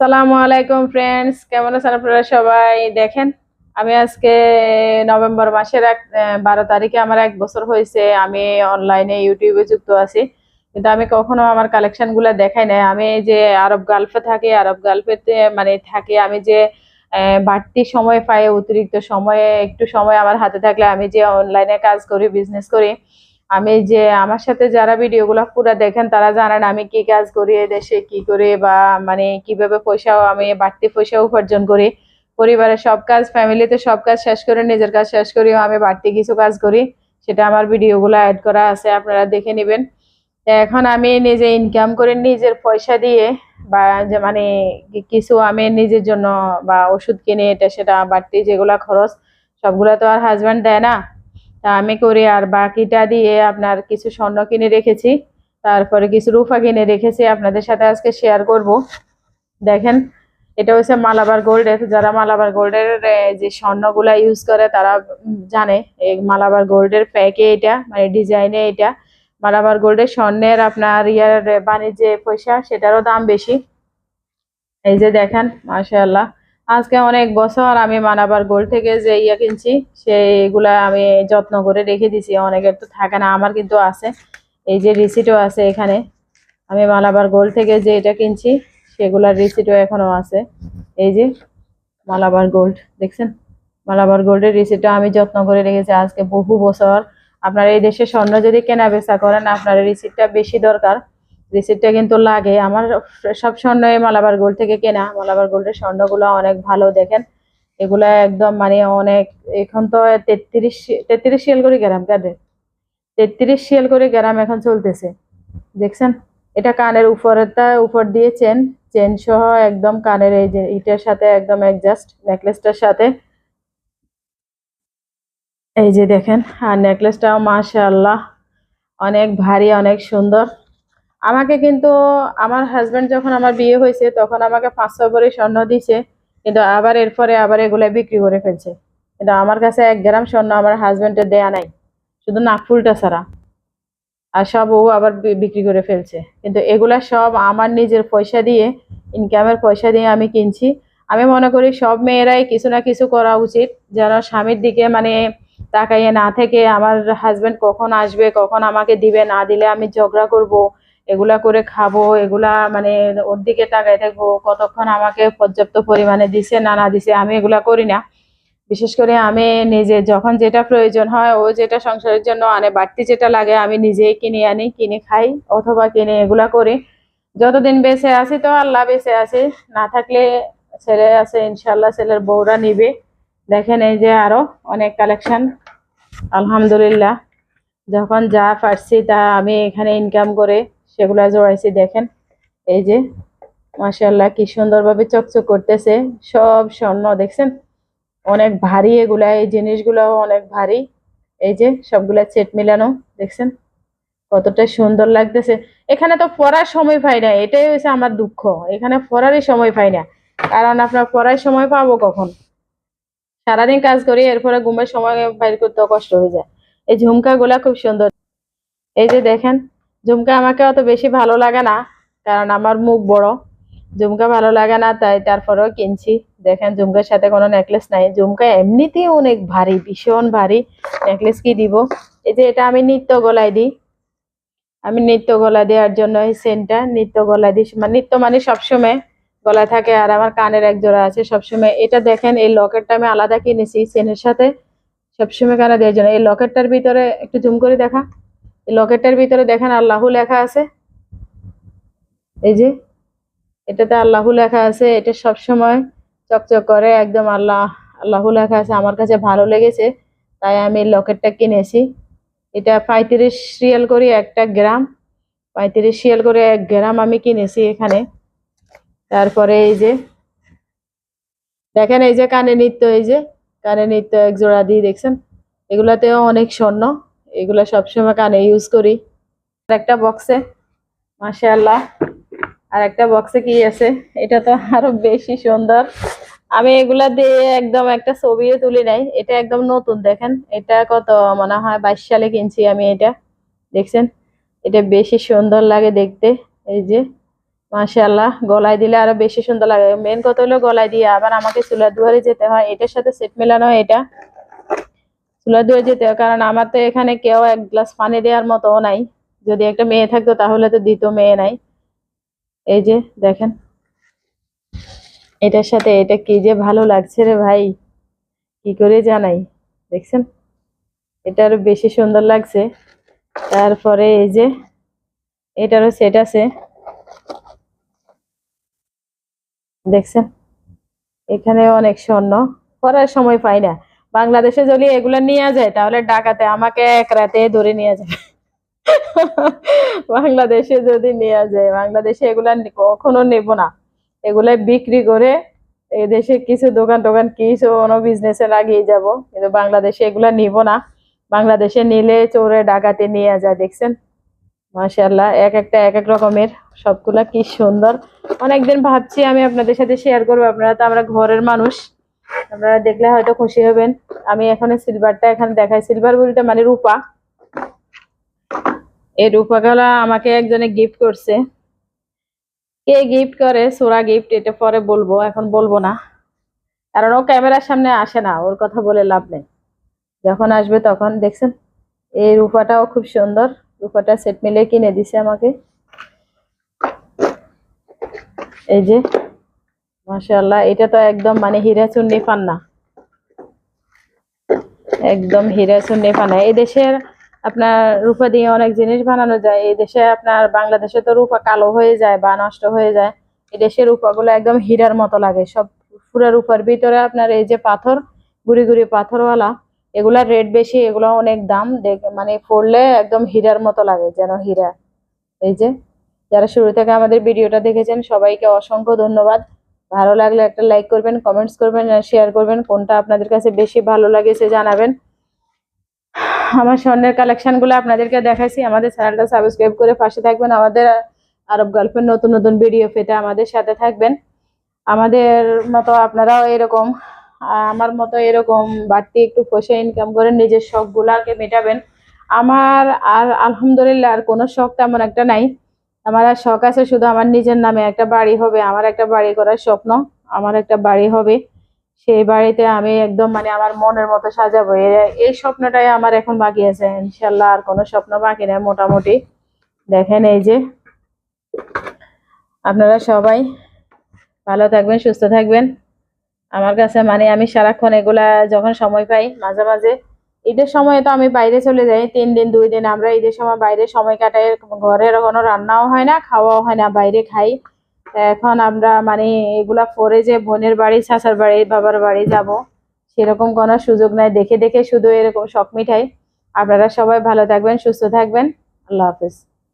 সালামু আলাইকুম ফ্রেন্ডস কেমন আছেন আপনারা সবাই? দেখেন, আমি আজকে নভেম্বর মাসের এক বারো তারিখে আমার এক বছর হয়েছে। আমি অনলাইনে ইউটিউবে যুক্ত আছি। কিন্তু আমি কখনো আমার কালেকশনগুলা দেখাই নাই। আমি যে আরব গালফে থাকি, আরব গালফেতে মানে থাকি, আমি যে বাড়তি সময় পাই, অতিরিক্ত সময়ে, একটু সময় আমার হাতে থাকলে আমি যে অনলাইনে কাজ করি বিজনেস করি আমি যে আমার সাথে যারা ভিডিওগুলো পুরো দেখেন, তারা জানেন আমি কি কাজ করি দেশে, কি করি বা মানে কীভাবে পয়সাও আমি বাড়তি পয়সা উপার্জন করি। পরিবারের সব কাজ, ফ্যামিলিতে সব কাজ শেষ করে, নিজের কাজ শেষ করেও আমি বাড়তি কিছু কাজ করি। সেটা আমার ভিডিওগুলো অ্যাড করা আছে, আপনারা দেখে নেবেন। এখন আমি নিজে ইনকাম করে নিজের পয়সা দিয়ে বা যে মানে কিছু আমি নিজের জন্য বা ওষুধ কিনে, এটা সেটা বাড়তি যেগুলা খরচ, সবগুলা তো আর হাজব্যান্ড দেয় না। তা আমি করি, আর বাকিটা দিয়ে আপনার কিছু স্বর্ণ কিনে রেখেছি, তারপরে কিছু রুফা কিনে রেখেছি, আপনাদের সাথে আজকে শেয়ার করব। দেখেন, এটা হচ্ছে মালাবার গোল্ডের যারা মালাবার গোল্ডের যে স্বর্ণগুলা ইউজ করে, তারা জানে এই মালাবার গোল্ডের প্যাকে এটা মানে ডিজাইনে এটা। মালাবার গোল্ডের স্বর্ণের আপনার ইয়ার বাণিজ্যে পয়সা, সেটারও দাম বেশি। এই যে দেখেন, মাশাআল্লাহ। আজকে অনেক বছর আমি মালাবার গোল্ড থেকে যে ইয়া কিনছি, সেইগুলা আমি যত্ন করে রেখে দিছি। অনেকের তো থাকে না, আমার কিন্তু আছে। এই যে রিসিটও আছে এখানে। আমি মালাবার গোল্ড থেকে যে এটা কিনছি, সেগুলার রিসিটও এখনও আছে। এই যে মালাবার গোল্ড, দেখছেন? মালাবার গোল্ডের রিসিটটা আমি যত্ন করে রেখেছি আজকে বহু বছর। আপনার এই দেশে স্বর্ণ যদি কেনা বেচা করেন, আপনার রিসিটটা বেশি দরকার। রিসিটটা কিন্তু লাগে। আমার সব স্বর্ণ মালাবার গোল্ড থেকে কেনা। মালাবার গোল্ডের স্বর্ণগুলো অনেক ভালো, দেখেন। এগুলা একদম মানে অনেক, এখন তো তেত্রিশ তেত্রিশ শিয়াল করে গ্রাম কাটে তেত্রিশ শিয়াল করে গ্রাম এখন চলতেছে। দেখছেন? এটা কানের উপরেরটা, উপর দিয়ে চেন চেন সহ একদম কানের এই যে ইটার সাথে একদম অ্যাডজাস্ট নেকলেসটার সাথে। এই যে দেখেন, আর নেকলেসটাও মাশাআল্লাহ। অনেক ভারী, অনেক সুন্দর। আমাকে কিন্তু আমার হাজব্যান্ড যখন আমার বিয়ে হয়েছে, তখন আমাকে পাঁচশো করে স্বর্ণ দিছে কিন্তু আবার এরপরে আবার এগুলা বিক্রি করে ফেলছে। কিন্তু আমার কাছে এক গ্রাম স্বর্ণ আমার হাজবেন্ডের দেয়া নাই, শুধু নাকফুলটা ছাড়া। আর সব ও আবার বিক্রি করে ফেলছে। কিন্তু এগুলা সব আমার নিজের পয়সা দিয়ে ইনকামের পয়সা দিয়ে আমি কিনছি। আমি মনে করি সব মেয়েরাই কিছু না কিছু করা উচিত, যেন স্বামীর দিকে মানে তাকাইয়ে না থেকে আমার হাজব্যান্ড কখন আসবে, কখন আমাকে দিবে, না দিলে আমি ঝগড়া করব। এগুলা করে খাব, এগুলা মানে ওর দিকে তাকাই থাকব, কতক্ষণ আমাকে পর্যাপ্ত পরিমাণে দিছে না না দিছে, আমি এগুলা করি না। বিশেষ করে আমি নিজে যখন যেটা প্রয়োজন হয়, ও যেটা সংসারের জন্য আনে, বাড়তি যেটা লাগে, আমি নিজেই কিনে আনি, কিনে খাই অথবা কিনে এগুলা করি। যতদিন বেঁচে আছি তো আল্লাহ বেঁচে আছি, না থাকলে ছেলে আছে ইনশাল্লাহ ছেলের বউরা নিবে। দেখেন এই যে আরও অনেক কালেকশন আলহামদুলিল্লাহ, যখন যা পারছি তা আমি এখানে ইনকাম করে সেগুলা জোড়াইছি দেখেন। এই যে মাশাল্লাহ কি সুন্দরভাবে চকচক করতেছে। সব স্বর্ণ দেখছেন? অনেক ভারী এগুলা, এই জিনিসগুলাও অনেক ভারী। এই যে, সবগুলা সেট মিলানো, দেখছেন? কতটা সুন্দর লাগতেছে। এখানে তো পড়ার সময় পাই না, এটাই হচ্ছে আমার দুঃখ। এখানে পড়ারই সময় পাই না। কারণ আপনার পড়ার সময় পাবো কখন? সারাদিন কাজ করি, এরপরে ঘুমের সময় বাইর করতেও কষ্ট হয়ে যায়। এই ঝুমকা গুলা খুব সুন্দর। এই যে দেখেন ঝুমকা আমাকে অত বেশি ভালো লাগে না, কারণ আমার মুখ বড়। ঝুমকা ভালো লাগে না, তাই তারপরেও কিনছি। দেখেন, ঝুমকার সাথে কোনো নেকলেস নাই। ঝুমকা এমনিতেই অনেক ভারী, ভীষণ ভারী নেকলেস কি দিব? এই যে এটা আমি নিত্য গলায় দিই। আমি নিত্য গলা দেওয়ার জন্য এই সেন্টটা নিত্য গলা দিই। মানে নিত্য মানে সবসময় গলায় থাকে, আর আমার কানের এক জোড়া আছে সবসময়। এটা দেখেন, এই লকেটটা আমি আলাদা কিনেছি চেনের সাথে। সবসময় কানে দেওয়ার জন্য। এই লকেটটার ভিতরে একটু জুম করে দেখা। এই লকেটটার ভিতরে দেখেন আল্লাহু লেখা আছে। এই যে, এটাতে আল্লাহু লেখা আছে, এটা সবসময় চকচক করে, একদম আল্লাহ, আল্লাহু লেখা আছে। আমার কাছে ভালো লেগেছে, তাই আমি লকেটটা কিনেছি। এটা পঁয়ত্রিশ রিয়াল করে একটা গ্রাম, পঁয়ত্রিশ রিয়াল করে এক গ্রাম আমি কিনেছি এখানে। তারপরে এই যে, দেখেন এই যে কানে নিত্য, এই যে কানে নিত্য এক জোড়া দিয়ে দেখছেন? এগুলাতেও অনেক স্বর্ণ। এগুলা সবসময় কানে ইউজ করি। আর একটা বক্সে মাশাআল্লাহ। আর একটা বক্সে কি আছে? এটা তো আরও বেশি সুন্দর। আমি এগুলা দিয়ে একদম একটা ছবিও তুলি নাই। এটা একদম নতুন, দেখেন। এটা কত, মনে হয় বাইশ সালে কিনছি আমি এটা। দেখছেন? এটা বেশি সুন্দর লাগে দেখতে। এই যে, মাশাআল্লাহ। গলায় দিলে আরও বেশি সুন্দর লাগে। মেন কথা হলো গলায় দিয়ে। আবার আমাকে চুলার দুয়ারে যেতে হয়। এটার সাথে সেট মেলানো এটা। চুলার দুয়ারে যেতে কারণ আমার তো এখানে কেউ এক গ্লাস পানি দেওয়ার মতো নাই। যদি একটা মেয়ে থাকতো তাহলে তো দিত মেয়ে নাই। এই যে দেখেন। এটার সাথে এটা কি যে ভালো লাগছে রে ভাই। কি করে জানাই। দেখছেন? এটা আরও বেশি সুন্দর লাগছে। তারপরে এই যে এটারও সেট আছে। দেখছেন? এখানে অনেক স্বর্ণ। করার সময় পাই না। বাংলাদেশে যদি এগুলা নিয়ে যায়, তাহলে ঢাকাতে আমাকে এক রাতে ধরে নিয়ে যাবে বাংলাদেশে যদি নিয়ে যায়, বাংলাদেশে এগুলা কখনো নেব না। এগুলা বিক্রি করে এই দেশে কিছু দোকান টোকান, কিছু কোনো বিজনেসে লাগিয়ে যাব। কিন্তু বাংলাদেশে এগুলা নিব না। বাংলাদেশে নিলে চোরে ডাকাতে নিয়ে যায়, দেখছেন? মাশাআল্লাহ, এক একটা এক এক রকমের। সবগুলা কি সুন্দর। অনেকদিন ভাবছি আমি আপনাদের সাথে শেয়ার করব। আপনারা তো আমরা ঘরের মানুষ। আপনারা দেখলে হয়তো খুশি হবেন। আমি এখানে সিলভারটা এখানে দেখাই। সিলভার বলতে মানে রূপা। এই রূপাগুলা আমাকে একজনে গিফট করছে। কে গিফট করে? সোরা গিফট এটা পরে বলব। এখন বলব না। কারণ ও ক্যামেরার সামনে আসে না, ওর কথা বলে লাভ নেই। যখন আসবে তখন, দেখছেন? এই রূপাটাও খুব সুন্দর। রূপাটা সেট মিলে কিনে দিছে আমাকে। এই যে মাশাআল্লাহ, এটা তো একদম মানে হীরা চুন্নি পান্না একদম হীরা চুন্নি পান্না এই দেশের আপনার রূপা দিয়ে অনেক জিনিস বানানো যায়। এই দেশে আপনার বাংলাদেশে তো রূপা কালো হয়ে যায় বা নষ্ট হয়ে যায়। এই দেশের রূপাগুলো একদম হীরার মতো লাগে। সব পুরা রূপার ভিতরে আপনার এই যে পাথর, গুড়ি গুড়ি পাথরওয়ালা এগুলার রেট বেশি, এগুলো অনেক দাম। মানে পড়লে একদম হীরার মতো লাগে যেন হীরা। এই যে, যারা শুরু থেকে আমাদের ভিডিওটা দেখেছেন, সবাইকে অসংখ্য ধন্যবাদ। ভালো লাগলে একটা লাইক করবেন কমেন্টস করবেন শেয়ার করবেন। কোনটা আপনাদের কাছে বেশি ভালো লাগেছে জানাবেন। আমার স্বর্ণের কালেকশনগুলো আপনাদেরকে দেখাইছি। আমাদের চ্যানেলটা সাবস্ক্রাইব করে পাশে থাকবেন। আমাদের আরব গল্পের নতুন নতুন ভিডিও পেতে আমাদের সাথে থাকবেন। আমাদের মতো আপনারাও এরকম, আমার মতো এরকম বাড়তি একটু পয়সা ইনকাম করে নিজের শখ গুলাকে মেটাবেন। আমার আর আলহামদুলিল্লাহ আর কোনো শখ তেমন একটা নাই। আমার আর শখ আছে শুধু আমার নিজের নামে একটা বাড়ি হবে, আমার একটা বাড়ি করার স্বপ্ন, আমার একটা বাড়ি হবে। সেই বাড়িতে আমি একদম মানে আমার মনের মতো সাজাবো। এই স্বপ্নটাই আমার এখন বাকি আছে। ইনশাল্লাহ আর কোনো স্বপ্ন বাকি নেই মোটামুটি। দেখেন এই যে, আপনারা সবাই ভালো থাকবেন, সুস্থ থাকবেন। আমার কাছে মানে আমি সারাক্ষণ এগুলা যখন সময় পাই, মাঝে মাঝে ঈদের সময় তো আমি বাইরে চলে যাই, তিন দিন, দুই দিন আমরা ঈদের সময় বাইরে সময় কাটাই ঘরের কোনো রান্নাও হয় না, খাওয়াও হয় না, বাইরে খাই। এখন আমরা মানে এগুলা পরে যে বোনের বাড়ি, চাচার বাড়ি, বাবার বাড়ি যাব, সেরকম কোনো সুযোগ নাই। দেখে দেখে শুধু এরকম শখ মিঠাই আপনারা সবাই ভালো থাকবেন, সুস্থ থাকবেন। আল্লাহ হাফেজ।